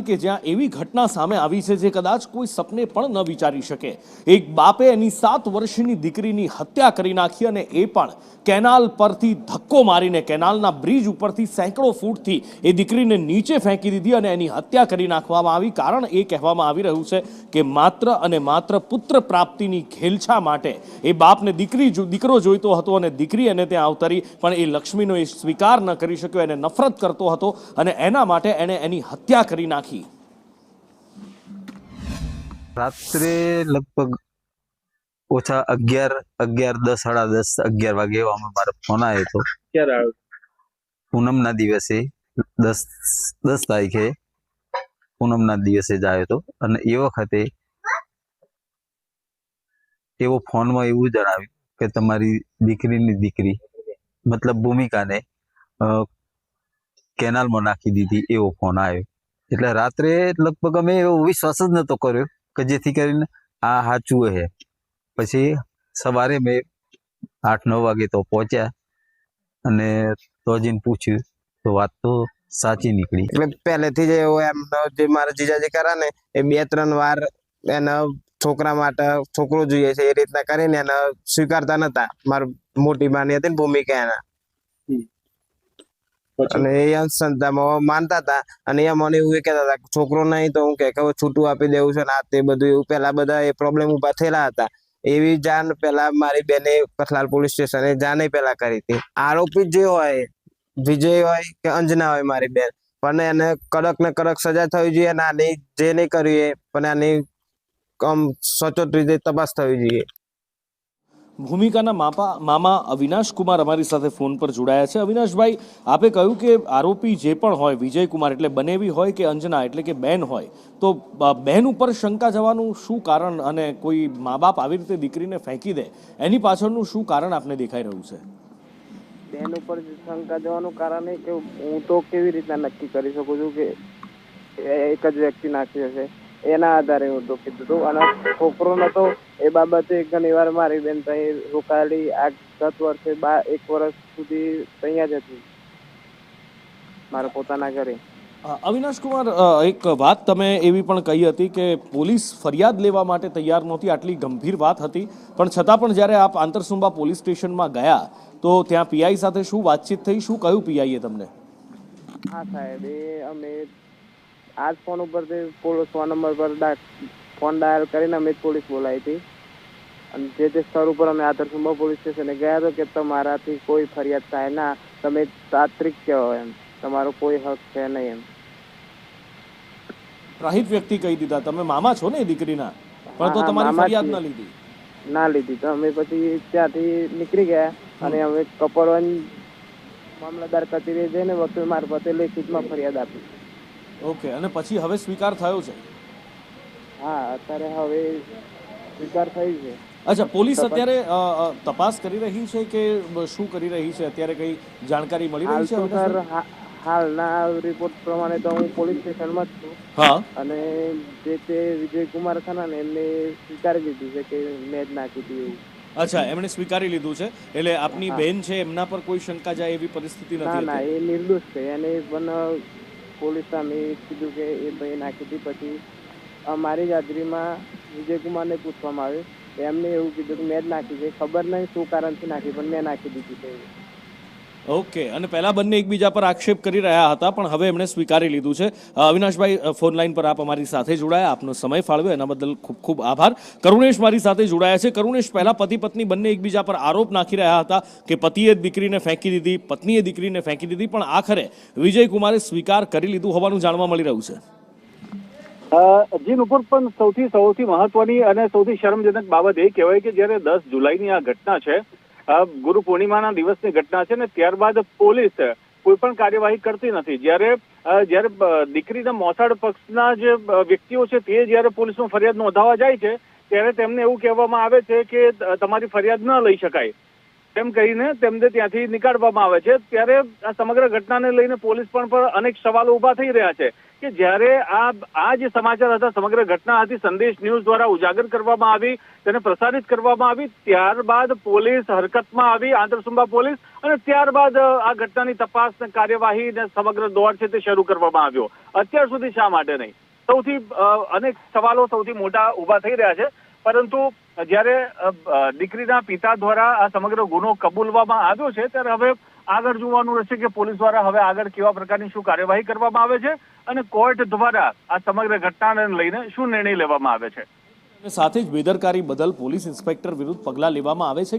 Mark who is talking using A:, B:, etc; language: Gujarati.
A: જણાવીએ કે જ્યાં એવી ઘટના સામે આવી છે જે કદાચ કોઈ સપને પણ ન વિચારી શકે. એક બાપે એની સાત વર્ષની દીકરીની હત્યા કરી નાખી અને એ પણ કેનાલ પરથી ધક્કો મારીને કેનાલના બ્રિજ ઉપરથી સેંકડો ફૂટથી એ દીકરીને નીચે ફેંકી દીધી અને એની હત્યા કરી નાખવામાં આવી. કારણ એ કહેવામાં આવી રહ્યું છે કે માત્ર અને માત્ર પુત્ર પ્રાપ્તિની ખેલછા માટે એ બાપને દીકરી દીકરો જોઈતો હતો અને દીકરી એને ત્યાં અવતરી, પણ એ લક્ષ્મીનો એ સ્વીકાર ન કરી શક્યો, એને નફરત કરતો હતો અને એના માટે એણે એની હત્યા કરી નાખી.
B: રાત્રે લગભગ ઓછા અગિયાર અગિયાર દસ સાડા દસ અગિયાર વાગે એવામાં મારો ફોન આવ્યો હતો.
C: ક્યારે આવ્યો?
B: પૂનમના દિવસે દસ દસ તારીખે પૂનમના દિવસે જ આવ્યો હતો. અને એ વખતે એવો ફોનમાં એવું જણાવ્યું કે તમારી દીકરીની દીકરી મતલબ ભૂમિકાને અ, કેનાલમાં નાખી દીધી એવો ફોન આવ્યો એટલે રાત્રે લગભગ અમે એવો વિશ્વાસ જ નહોતો કર્યો કે જેથી કરીને આ સાચું હે પછી સવારે મેં આઠ નવ વાગે તો પહોંચ્યા અને તોજીને પૂછ્યું તો વાત તો સાચી નીકળી.
D: એટલે પહેલેથી જ એવો એમનો જે મારા જીજાજી કરા ને એ બે ત્રણ વાર એના છોકરા માટે છોકરો જોઈએ છે એ રીતના કરીને એને સ્વીકારતા નતા. મારી મોટી બાની હતી ને ભૂમિકા એના. અને એ અંધશ્રદ્ધામાં માનતા હતા અને એ મને એવું કહેતા હતા છોકરો નહીં તો હું કે છૂટું આપી દેવું છે ને આ તે બધું એવું. પેલા બધા એ પ્રોબ્લેમ ઊભા થયેલા હતા. એવી જાણ પેલા મારી બેને કથલાલ પોલીસ સ્ટેશને જાણ પેલા કરી હતી. આરોપી જે હોય, વિજય હોય કે અંજના હોય મારી બેન, પણ એને કડક ને કડક સજા થવી જોઈએ અને આની જે નહીં કર્યું એ, પણ આની સચોટ રીતે તપાસ થવી જોઈએ.
A: ભૂમિકાના માપા મામા અવિનાશ કુમાર અમારી સાથે ફોન પર જોડાયા છે. અવિનાશભાઈ, આપે કહ્યું કે આરોપી જે પણ હોય, વિજયકુમાર એટલે બનેવી હોય કે અંજના એટલે કે બેન હોય, તો બ- બેન ઉપર શંકા જવાનું શું કારણ અને કોઈ મા બાપ આવી રીતે દીકરીને ફેંકી દે, એની પાછળનું શું કારણ આપને દેખાઈ રહ્યું છે?
E: બેન ઉપર શંકા જવાનું કારણ એ કે હું તો કેવી રીતના નક્કી કરી શકું છું કે એક જ વ્યક્તિ નાખી હશે? એના આધારે હું તો કીધું હતું. અને છોકરો નતો એ બાબતે ઘણી વાર મારી બેન ત્યાં રોકાયેલી. આ ગત વર્ષે બા એક વર્ષ સુધી ત્યાં જ હતી. મારા પોતાના ઘરે.
A: અવિનાશ કુમાર એક વાત તમે એવી પણ કહી હતી કે પોલીસ ફરિયાદ લેવા માટે તૈયાર નહોતી આટલી ગંભીર વાત હતી. પણ છતાં પણ જ્યારે આપ આંતરસુંબા પોલીસ સ્ટેશનમાં ગયા તો ત્યાં પીઆઈ સાથે શું વાતચીત થઈ? શું કહ્યું પીઆઈએ તમને?
E: હા સાહેબ એ અમે આજ ફોન ઉપર પોલીસ ફોન નંબર પર ફોન ડાયલ કરીને અમે પોલીસ બોલાવી હતી. અને જે તે સ્થળ ઉપર અમે આદર્શંબા પોલીસ સ્ટેશને ગયા હતા કે તમારાથી કોઈ ફરિયાદ થાય ના તમે તાત્રિક કહો એમ. તમારો કોઈ હક છે નહીં એમ.
A: રાહિત વ્યક્તિ કહી દીધા તમે મામા છો ને દીકરીના? પણ તો તમારી ફરિયાદ. ન લીધી.
E: ના લીધી. તો અમે પછી ત્યાંથી નીકળી ગયા અને અમે કપડવન મામલતદાર કચેરીએ જઈને વકીલ મારફતે લેખિતમાં ફરિયાદ આપી.
A: ઓકે અને પછી હવે સ્વીકાર થયો છે?
E: હા અત્યારે હવે સ્વીકાર થઈ છે.
A: અચ્છા પોલીસ અત્યારે તપાસ કરી રહી છે કે શું કરી રહી છે? અત્યારે કઈ જાણકારી મળી રહી છે
E: સર હાલના રિપોર્ટ પ્રમાણે તો હું પોલીસ સ્ટેશનમાં જ છું.
A: હા.
E: અને જે તે વિજયકુમાર ખાના ને એમને સ્વીકારી લીધું છે કે મેં જ નાખી હતી એવું.
A: અચ્છા એમણે સ્વીકારી લીધું છે? એટલે આપની બેન છે એમના પર કોઈ શંકા જાય એવી પરિસ્થિતિ નથી
E: ના
A: ના
E: એ નિર્દોષ છે. એને પણ પોલીસ સામે કીધું કે એ ભાઈ નાખી હતી પછી અમારી જ હાજરીમાં વિજયકુમારને પૂછવામાં આવ્યું. એમને એવું કીધું કે મેં જ નાખી છે. ખબર નહીં શું કારણથી નાખી, પણ મેં નાખી દીધી છે.
A: ઓકે, અને પહેલા બંને એકબીજા પર આક્ષેપ કરી રહ્યા હતા, પણ હવે એમણે સ્વીકારી લીધું છે. અવિનાશભાઈ ફોન લાઈન પર આપ અમારી સાથે જોડાયા, આપનો સમય ફાળવ્યો, એના બદલ ખૂબ ખૂબ આભાર. કરુણેશ મારી સાથે જોડાયા છે. કરુણેશ, પહેલા પતિ પત્ની બંને એકબીજા પર આરોપ નાખી રહ્યા હતા કે પતિએ દીકરીને ફેંકી દીધી, પત્નીએ દીકરીને ફેંકી દીધી, પણ આખરે વિજયકુમારે સ્વીકાર કરી લીધું હોવાનું જાણવા મળી રહ્યું છે.
C: જી ઉપર પણ સૌથી સૌથી મહત્વની અને સૌથી શરમજનક બાબત એ કહેવાય કે જ્યારે દસ જુલાઈની આ ઘટના છે ગુરુ પૂર્ણિમાના દિવસની ઘટના છે ને ત્યારબાદ પોલીસ કોઈ પણ કાર્યવાહી કરતી નથી. જ્યારે જ્યારે દીકરીના મોસાળ પક્ષના જે વ્યક્તિઓ છે તે જ્યારે પોલીસમાં ફરિયાદ નોંધાવા જાય છે, ત્યારે તેમને એવું કહેવામાં આવે છે કે તમારી ફરિયાદ ન લઈ શકાય. તેમ કહીને તેમને ત્યાંથી નીકાળવામાં આવે છે. ત્યારે આ સમગ્ર ઘટનાને લઈને પોલીસ પણ પર અનેક સવાલો ઊભા થઈ રહ્યા છે કે જ્યારે આ આ જે સમાચાર હતા, સમગ્ર ઘટના હતી, સંદેશ ન્યૂઝ દ્વારા ઉજાગર કરવામાં આવી, તેને પ્રસારિત કરવામાં આવી, ત્યારબાદ પોલીસ હરકતમાં આવી, આંતરસુંબા પોલીસ અને ત્યારબાદ આ ઘટનાની તપાસ કાર્યવાહી ને સમગ્ર દોડ છે તે શરૂ કરવામાં આવ્યો. અત્યાર સુધી શા માટે નહીં? સૌથી અનેક સવાલો સૌથી મોટા ઊભા થઈ રહ્યા છે. પરંતુ જ્યારે દીકરીના પિતા દ્વારા આ સમગ્ર ગુનો કબૂલવામાં આવ્યો છે, ત્યારે હવે આગળ જોવાનું રહેશે કે પોલીસ દ્વારા હવે આગળ કેવા પ્રકારની શું કાર્યવાહી કરવામાં આવે છે અને કોર્ટ દ્વારા આ સમગ્ર ઘટનાને લઈને શું નિર્ણય લેવામાં આવે છે?
A: સાથે જ બેદરકારી બદલ પોલીસ ઇન્સ્પેક્ટર વિરુદ્ધ પગલાં લેવામાં આવે છે કે